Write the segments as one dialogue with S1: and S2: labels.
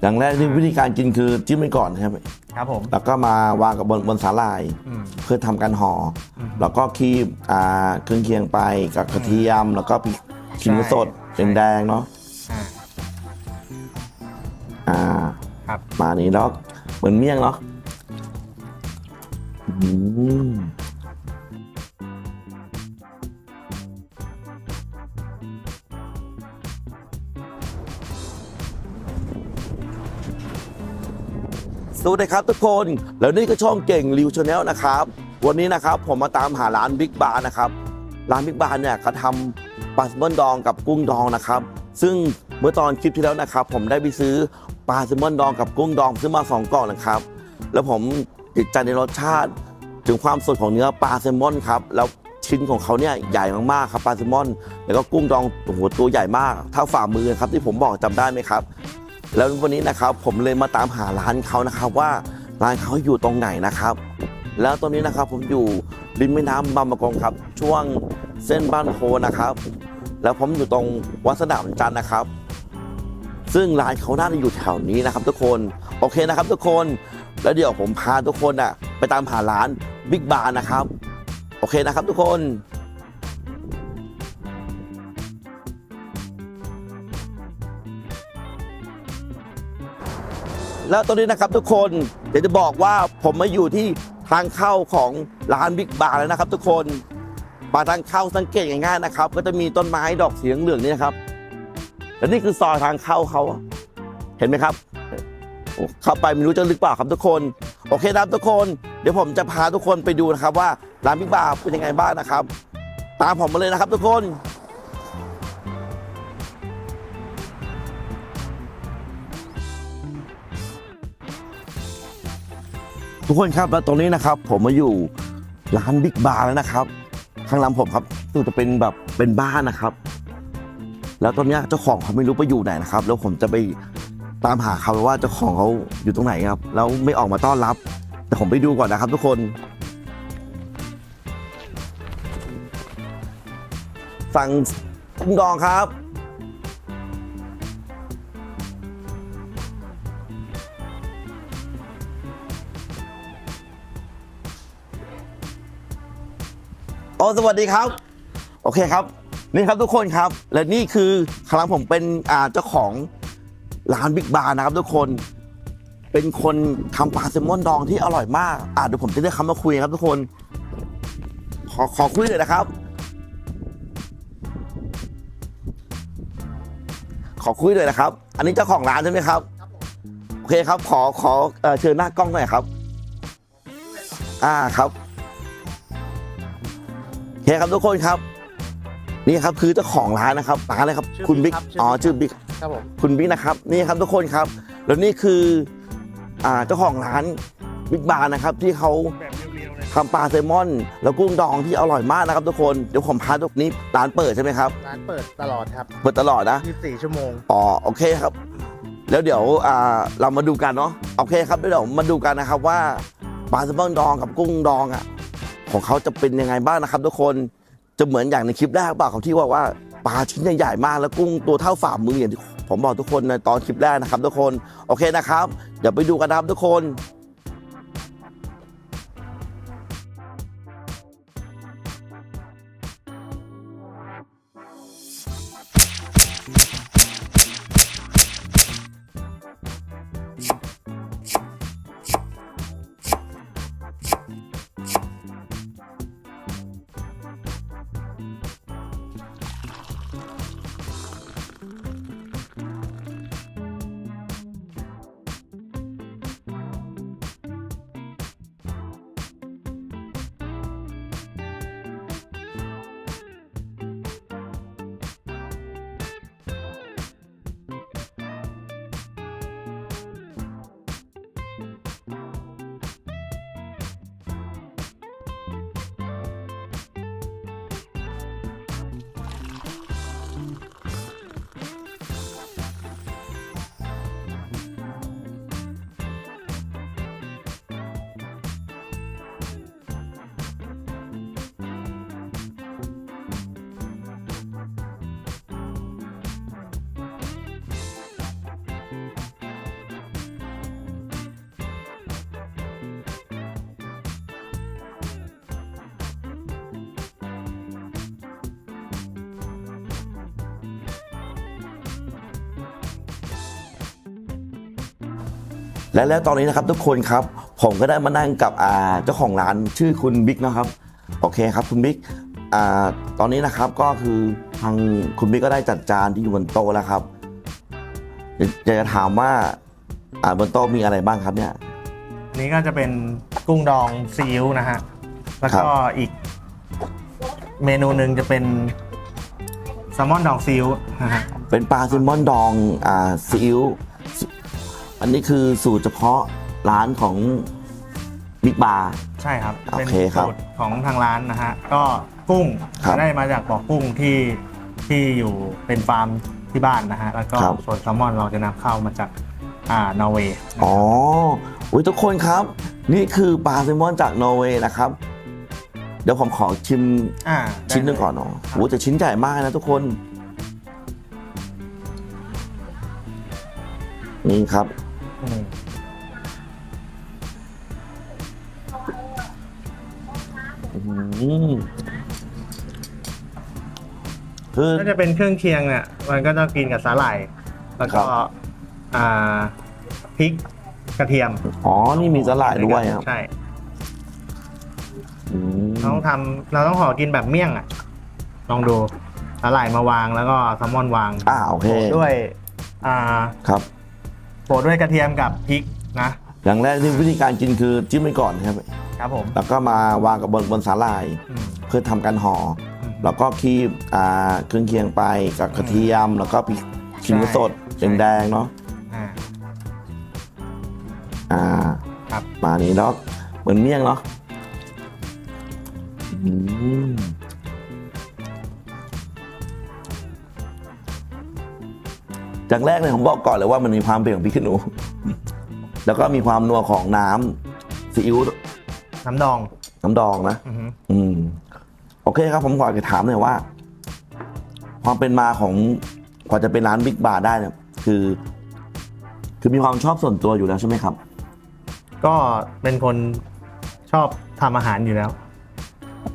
S1: อย่างแรกที่วิธีการกินคือจิ้มไปก่อนครับ
S2: ครับผม
S1: แล้วก็มาวางกับบนบนสาหร่าย
S2: อืม
S1: เพื่อทำการห่ออ
S2: ม
S1: แล้วก็คีบอ่าเครื่องเคียงไปกับกระเทียม แล้วก็พริกขิงสด
S2: ใช่
S1: แดงๆเนาะ
S2: อ่า
S1: อ่า
S2: ครับ
S1: มานี้แล้วเหมือนเมี่ยงเนาะอืม สวัสดีครับทุกคน แล้วนี่ก็ช่องเก่งริวชาแนลนะครับ วันนี้นะครับผมมาตามหาร้านบิ๊กบาร์นะครับ ร้านบิ๊กบาร์เนี่ยเขาทำปลาแซลมอนดองกับกุ้งดองนะครับ ซึ่งเมื่อตอนคลิปที่แล้วนะครับ ผมได้ไปซื้อปลาแซลมอนดองกับกุ้งดองซื้อมาสองกล่องนะครับ แล้วผมติดใจในรสชาติ ถึงความสดของเนื้อปลาแซลมอนครับ แล้วชิ้นของเขาเนี่ยใหญ่มากๆครับปลาแซลมอน แล้วก็กุ้งดองโอ้โหตัวใหญ่มากเท่าฝ่ามือครับที่ผมบอกจำได้ไหมครับ แล้ววันนี้นะครับผมเลยมาตามหาร้านเขานะครับว่าร้านเขาอยู่ตรงไหนนะครับ แล้วตอนนี้นะครับผมอยู่ริมแม่น้ำบางประกงครับ ช่วงเส้นบ้านโพนะครับ แล้วผมอยู่ตรงวัดสนามจันทร์นะครับ ซึ่งร้านเขาน่าจะอยู่แถวนี้นะครับ ทุกคนโอเคนะครับ ทุกคนแล้วเดี๋ยวผมพาทุกคนอะไปตามหาร้านบิ๊กบาร์นะครับ โอเคนะครับ ทุกคน แล้วตอนนี้นะครับทุกคนเดี๋ยวจะบอกว่าผมมาอยู่ที่ทางเข้าของร้านบิ๊กบาร์แล้วนะครับ ทุกคนปาทางเข้าสังเกตง่ายๆนะครับ ก็จะมีต้นไม้ดอกสีเหลืองๆนี่นะครับและนี่คือซอยทางเข้าเขาเห็นไหมครับ เข้าไปไม่รู้จะลึกเปล่าครับทุกคน โอเคนะครับทุกคน เดี๋ยวผมจะพาทุกคนไปดูนะครับว่าร้านบิ๊กบาร์เป็นยังไงบ้างนะครับ ตามผมมาเลยนะครับทุกคน ทุกคนครับแล้วตรงนี้นะครับ ผมมาอยู่ร้านบิ๊กบาร์แล้วนะครับ ข้างหลังผมครับดูจะเป็นแบบเป็นบ้านนะครับ แล้วตอนนี้เจ้าของเขาไม่รู้ไปอยู่ไหนนะครับ แล้วผมจะไปตามหาเขาว่าเจ้าของเขาอยู่ตรงไหนครับ แล้วไม่ออกมาต้อนรับ แต่ผมไปดูก่อนนะครับ ทุกคน สั่งกุ้งดองครับ อ้สวัสดีครับ โอเคครับ นี่ครับทุกคนครับ และนี่คือครั้งผมเป็นอ่าเจ้าของร้านบิ๊กบาร์นะครับ ทุกคนเป็นคนทำปลาแซลมอนดองที่อร่อยมากอ่าเดี๋ยวผมจะเรียกเขามาคุยครับ ทุกคน ขอขอคุยเลยนะครับ ขอคุยเลยนะครับ อันนี้เจ้าของร้านใช่ไหมครับโอเคครับ ขอขออเชิญหน้ากล้องหน่อยครับ อ่าครับ โอเคครับทุกคนครับ นี่ครับคือเจ้าของร้านนะครับร้านอะไรครับ
S2: ชื่อ
S1: คุณบิ๊ก
S2: บิ๊กครับ
S1: อ๋อ
S2: ชื่
S1: ชื่อ
S2: อ
S1: บิ๊ก
S2: ครับผม
S1: คุณบิ๊กนะครับนี่ครับทุกคนครับ แล้วนี่คืออ่าเจ้าของร้านบิ๊กบาร์นะครับที่เขา
S2: แบบเรียวๆเลย
S1: ทำปลาแซลมอน แล้วกุ้งดองที่อร่อยมากนะครับทุกคนเดี๋ยวผมพาทุกนี้ร้านเปิดใช่ไหมครับ
S2: ร้านเปิดตลอดครับ
S1: เปิดตลอดนะ
S2: 24ชั่วโมง
S1: อ๋อโอเคครับ แล้วเดี๋ยวอ่าเรามาดูกันเนาะโอเคครับเดี๋ยวมาดูกันนะครับว่าปลาแซลมอนดองกับกุ้งดองอะ ของเขาจะเป็นยังไงบ้างนะครับ ทุกคนจะเหมือนอย่างในคลิปแรกเปล่าขาที่ว่าว่าปลาชิ้นใหญ่ๆมากแล้วกุ้งตัวเท่าฝ่ามืออย่างที่ผมบอกทุกคนในตอนคลิปแรกนะครับ ทุกคนโอเคนะครับ เดี๋ยวไปดูกันนะครับทุกคน และแล้วตอนนี้นะครับทุกคนครับ ผมก็ได้มานั่งกับอ่าเจ้าของร้านชื่อคุณบิ๊กนะครับ โอเคครับคุณบิ๊กอ่าตอนนี้นะครับก็คือทางคุณบิ๊กก็ได้จัดจานที่อยู่บนโต๊ะแล้วครับอยากจะถามว่าอ่าบนโต๊ะมีอะไรบ้างครับเนี่ย
S2: อันนี้ก็จะเป็นกุ้งดองซีอิ๊วนะฮะ แล้วก็อีกเมนูหนึ่งจะเป็นแซลมอนดองซีอิ๊วนะฮะ
S1: เป็นปลาแซลมอนดองอ่าซีอิ๊ว อันนี้คือสูตรเฉพาะร้านของบิ๊กบาร์
S2: ใช่ครับ
S1: โอ
S2: เป็น
S1: เคครับ
S2: สูตรของทางร้านนะฮะก็กุ้ง
S1: ครับ
S2: จะได้มาจากบ่อกุ้งที่ที่อยู่เป็นฟาร์มที่บ้านนะฮะแล้วก็
S1: ครับ
S2: ส่วนแซลมอนเราจะนำเข้ามาจากอ่านอร์เวย์
S1: อ๋ออุ้ยทุกคนครับ นี่คือปลาแซลมอนจากนอร์เวย์นะครับ เดี๋ยวผมขอชิม
S2: อ่า
S1: ชิ้นหนึงก่อนเนาะโอ้แต่ชิ้นใหญ่มากนะทุกคน นี่ครับ
S2: อืม
S1: อืมคือ
S2: ถ้าจะเป็นเครื่องเคียงเนี่ยมันก็ต้องกินกับสาหร่าย แล้วก็
S1: ครับ
S2: อ่าพริกกระเทียม
S1: อ๋อ นี่มีสลายด้วยครับ
S2: ใช่
S1: อืม
S2: เราต้องทำเราต้องห่อกินแบบเมี่ยงอะ ลองดูสาหร่ายมาวางแล้วก็แซลมอนวาง
S1: อ่าโอเค
S2: ด้วย อ่า
S1: ครับ
S2: โปะด้วยกระเทียมกับพริกนะ
S1: อย่างแรกที่วิธีการกินคือจิ้มไปก่อนครับ
S2: ครับผม
S1: แล้วก็มาวางกับบนบนสาหร่าย
S2: อืม
S1: เพื่อทำการห่อ
S2: อืม
S1: แล้วก็คีบอ่าเครื่องเคียงไปกับกระเทียม แล้วก็พริกขิงสด
S2: ใช่
S1: แดงๆเนาะ
S2: อ่า
S1: อ่า
S2: ครับ
S1: มานี้แล้วเหมือนเมี่ยงเนาะอืม จากแรกเลยผมบอกก่อนเลยว่ามันมีความเผ็ดของพริกขี้หนู แล้วก็มีความนัวของน้ำซีอิ๊ว
S2: น้ำดอง
S1: น้ำดองนะ
S2: อือฮึ
S1: อืม โอเคครับ ผมขอจะถามหน่อยว่า ความเป็นมาของกว่าจะเป็นร้านบิ๊กบาร์ได้เนี่ยคือ คือมีความชอบส่วนตัวอยู่แล้วใช่ไหมครับ
S2: ก็เป็นคนชอบทำอาหารอยู่แล้ว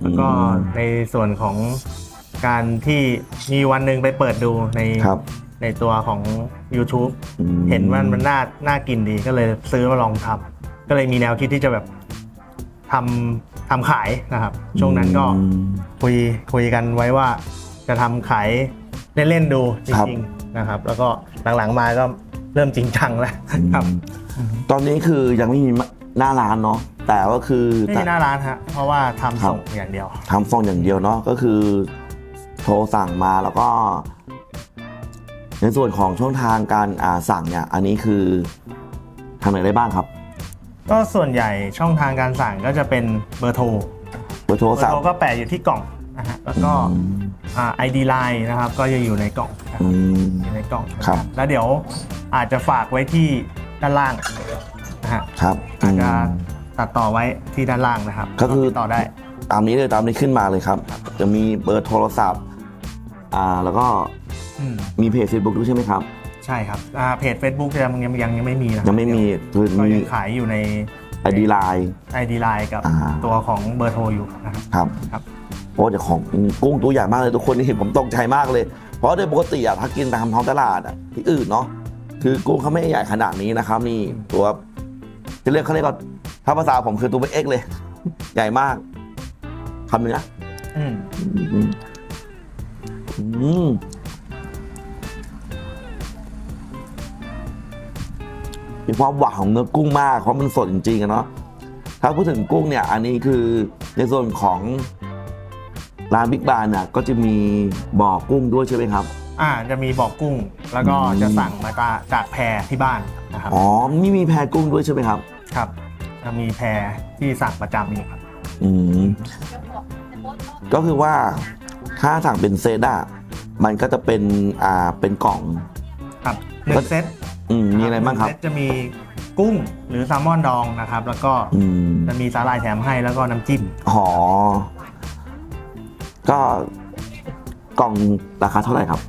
S2: แล้วก็ในส่วนของการที่มีวันหนึ่งไปเปิดดูใน
S1: ครับ
S2: ในตัวของ YouTube
S1: อืม
S2: เห็นว่ามันน่าน่ากินดีก็เลยซื้อมาลองทำก็เลยมีแนวคิดที่จะแบบทำทำขายนะครับ ช่วงนั้นก็
S1: อืม
S2: คุยคุยกันไว้ว่าจะทำขายเล่นๆดูจ
S1: ครับ
S2: ริงๆนะครับ แล้วก็หลังๆมาก็เริ่มจริงจังแล้วครับ
S1: ตอนนี้คือยังไม่มีหน้าร้านเนาะแต่ว่าคือ
S2: ไม่มีหน้าร้านฮะเพราะว่าทำ
S1: ครับ
S2: ส่งอย่างเดียว
S1: ทำฟองอย่างเดียวเนาะก็คือโทรสั่งมาแล้วก็ ในส่วนของช่องทางการอ่าสั่งเนี่ยอันนี้คือทำไหนได้บ้างครับ
S2: ก็ส่วนใหญ่ช่องทางการสั่งก็จะเป็นเบอร์โทร
S1: เบอร์โทร
S2: เบอร์
S1: ศัพ
S2: โทร
S1: ท์
S2: ก็แปะอยู่ที่กล่องนะฮะแล้วก็อ่าไอดีไลน์นะครับก็จะอยู่ในกล่องนะครับ
S1: อืม
S2: อยู่ในกล่อง
S1: ครับ
S2: แล้วเดี๋ยวอาจจะฝากไว้ที่ด้านล่างนะฮะ
S1: ครับ
S2: อาจจะ
S1: อืม
S2: ตัดต่อไว้ที่ด้านล่างนะครับ
S1: ก็คือ
S2: ติดต่อได้
S1: ตามนี้เลยตามนี้ขึ้นมาเลยครับ จะมีเบอร์โทรศัพท์อ่าแล้วก็
S2: อืม
S1: มีเพจ Facebook ด้วยใช่ไหมครับ
S2: ใช่ครับอ่าเพจ Facebook ยังยังยังยังไม่มีนะ
S1: ยังไม่มีคือ
S2: ก็
S1: มี
S2: ยังขายอยู่ใน
S1: ไอดีไลน์
S2: ID Line กับ
S1: อ่า
S2: ตัวของเบอร์โทรอยู่นะครับ
S1: ครับ
S2: ครับ
S1: โอ้แต่ของกุ้งตัวใหญ่มากเลยทุกคนนี่เห็นผมตกใจมากเลย เพราะโดยปกติอะถ้ากินตามท้องตลาดอะที่อื่นเนาะคือกุ้งเขาไม่ใหญ่ขนาดนี้นะครับนี่ตัวจะเรียกเขาเรียกว่าถ้าภาษาผมคือตัวเป็นเอ็กเลย ใหญ่มากคำหนึ่งนะ
S2: อืม
S1: อืม มมีความหวานของเนื้อกุ้งมากเพราะมันสดจริงๆอะเนาะถ้าพูดถึงกุ้งเนี่ยอันนี้คือในส่วนของร้านบิ๊กบาร์เนี่ยก็จะมีบ่อกุ้งด้วยใช่ไหมครับ
S2: อ่าจะมีบอกกุ้ง แล้วก็
S1: อืม
S2: จะสั่งมาจากจากแพรที่บ้านนะครับ
S1: อ๋อนี่มีแพรกุ้งด้วยใช่ไหมครับ
S2: ครับจะมีแพรที่สั่งประจำอยู่ครับ
S1: อืมก็คือว่าถ้าสั่งเป็นเซตอะมันก็จะเป็นอ่าเป็นกล่อง
S2: ครับหนึ่งเซต
S1: อืมมีอะไรบ้างครับ
S2: หนึ่เซตจะมีกุ้งหรือแซลมอนดองนะครับ แล้วก็
S1: อืม
S2: จะมีสาหร่ายแถมให้แล้วก็น้ำจิ้ม
S1: หอก็กล่องราคาเท่าไหร่ครับ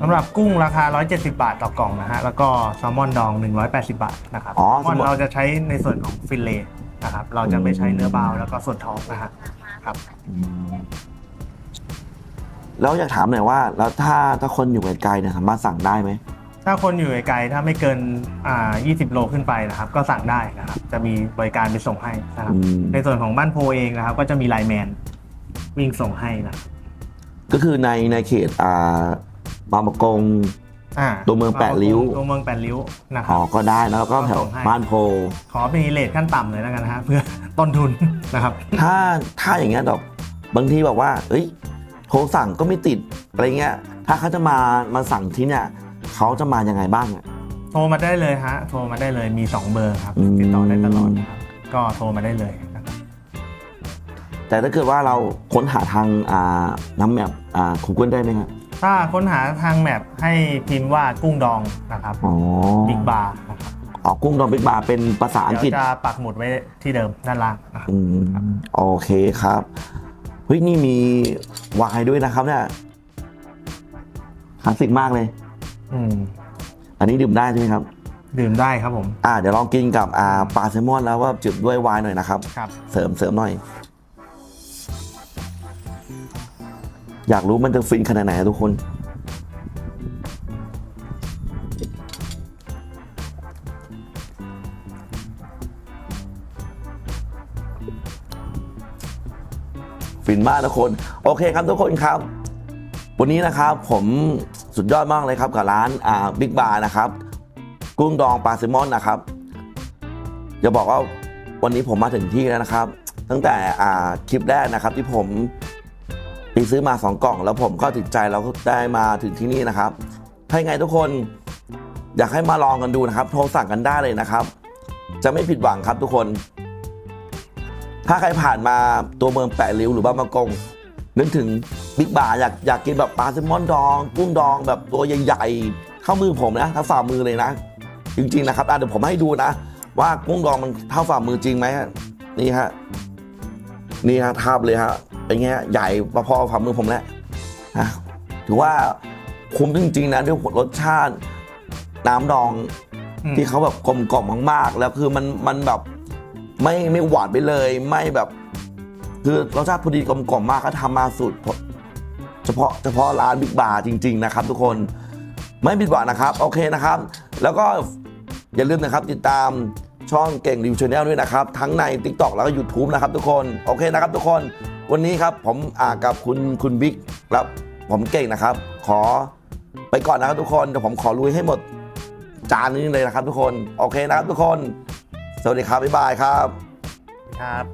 S2: สำหรับกุ้งราคา 170 บาทต่อกล่องนะฮะ แล้วก็แซลมอนดอง 180 บาทนะครับ
S1: อ๋อ
S2: แซลมอน
S1: แซลมอน
S2: เราจะใช้ในส่วนของฟิลเลต์นะครับ เราจะไม่ใช้เนื้อบาวแล้วก็ส่วนท้องนะฮะครับ
S1: แล้วอยากถามหน่อยว่า แล้วถ้าถ้าคนอยู่ไกลๆเนี่ยสามารถสั่งได้ไหม
S2: ถ้าคนอยู่ไกลๆถ้าไม่เกินอ่า20 โลขึ้นไปนะครับ ก็สั่งได้นะครับ จะมีบริการไปส่งให้นะครับ
S1: อืม
S2: ในส่วนของบ้านโพเองนะครับ ก็จะมีไลน์แมนวิ่งส่งให้นะครับ
S1: ก็คือในในเขตอ่าบางประกง
S2: อ่า
S1: ตัวเมืองแปดริ้ว
S2: ตัวเมืองแปดริ้วนะค
S1: อ๋
S2: รั
S1: อบก็ได้นะแล้วก็แถว
S2: ก็ส่งให้
S1: บ้านโพ
S2: ขอเป็นเลทขั้นต่ำเลยแล้วกันนะฮะเพื่อต้นทุนนะครับ
S1: ถ้าถ้าอย่างเงี้ยดอกบางทีบอกว่า เอ้ยโทรสั่งก็ไม่ติดอะไรเงี้ย ถ้าเขาจะมามาสั่งที่เนี่ย เขาจะมายังไงบ้างอะ
S2: โทรมาได้เลยฮะ โทรมาได้เลยมี 2 เบอร์ครับ
S1: อืม
S2: ติดต่อได้ตลอดนะครับก็โทรมาได้เลยนะครับ
S1: แต่ถ้าเกิดว่าเราค้นหาทางอ่าน้ำแมปอ่า Google ได้ไหมครับ
S2: ถ้าค้นหาทางแมปให้พิมพ์ว่ากุ้งดองนะครับ
S1: อ๋อ
S2: บิ๊กบาร์นะครับ
S1: อ๋อกุ้งดองบิ๊กบาร์เป็นภาษาอังกฤ
S2: เดี๋
S1: ษ
S2: ยวจะปักหมุดไว้ที่เดิมด้านล่างนะครับ
S1: อืมโอเคครับเฮ้ยนี่มีไวายด้วยนะครับเนี่ยคลาสสิกมากเลย
S2: อืม
S1: อันนี้ดื่มได้ใช่ไหมครับ
S2: ดื่มได้ครับผม
S1: อ่าเดี๋ยวลองกินกับอ่าปลาแซลมอนแล้วว่าจืดด้วยไวน์หน่อยนะครับ
S2: ครับ
S1: เสริมเสริมหน่อย อยากรู้มันจะฟินขนาดไหนอะทุกคน ฟินมากทุกคน โอเคครับทุกคนครับ วันนี้นะครับผม สุดยอดมากเลยครับกับร้านอ่าบิ๊กบาร์นะครับ กุ้งดองปลาแซลมอนนะครับจะบอกว่าวันนี้ผมมาถึงที่แล้วนะครับ ตั้งแต่อ่าคลิปแรกนะครับ ที่ผมไปซื้อมา 2 กล่อง แล้วผมก็ติดใจแล้วได้มาถึงที่นี่นะครับถ้าไงทุกคนอยากให้มาลองกันดูนะครับ โทรสั่งกันได้เลยนะครับ จะไม่ผิดหวังครับทุกคน ถ้าใครผ่านมาตัวเมืองแปดริ้วหรือบ้านมะกงนึกถึง บิ๊กบาร์อยากอยากกินแบบปลาแซลมอนดอง กุ้งดองแบบตัวใหญ่ๆเท่ามือผมนะเท่าฝ่ามือเลยนะ จริงๆนะครับอะเดี๋ยวผมให้ดูนะ ว่ากุ้งดองมันเท่าฝ่ามือจริงไหมฮะนี่ฮะนี่ฮะทาบเลยฮะเป็นไงฮะใหญ่พอๆฝ่ามือผมแล้วฮะถือว่าคุ้มจริงๆนะด้วยรสชาติน้ำดอง
S2: อืม
S1: ที่เขาแบบกลมกล่อมมากๆ แล้วคือมันมันแบบไม่ไม่หวานไปเลย ไม่แบบ คือรสชาติพอดีกลมกล่อมมากเขาทำมาสูตรเฉ พาะเฉพาะร้านบิ๊กบาร์จริง ๆ นะครับ ทุกคนไม่ผิดหวังนะครับ โอเคนะครับ แล้วก็อย่าลืมนะครับติดตามช่องเก่งรีวิวชาแนลด้วยนะครับ ทั้งใน TikTok แล้วก็ YouTube นะครับทุกคนโอเคนะครับทุกคนวันนี้ครับผมอ่ากับคุณคุณบิ๊กและผมเก่งนะครับ ขอไปก่อนนะครับทุกคนเดี๋ยวผมขอลุยให้หมดจานนี้เลยนะครับทุกคน โอเคนะครับทุกคน สวัสดีครับ บ๊ายบายครับ
S2: ครับ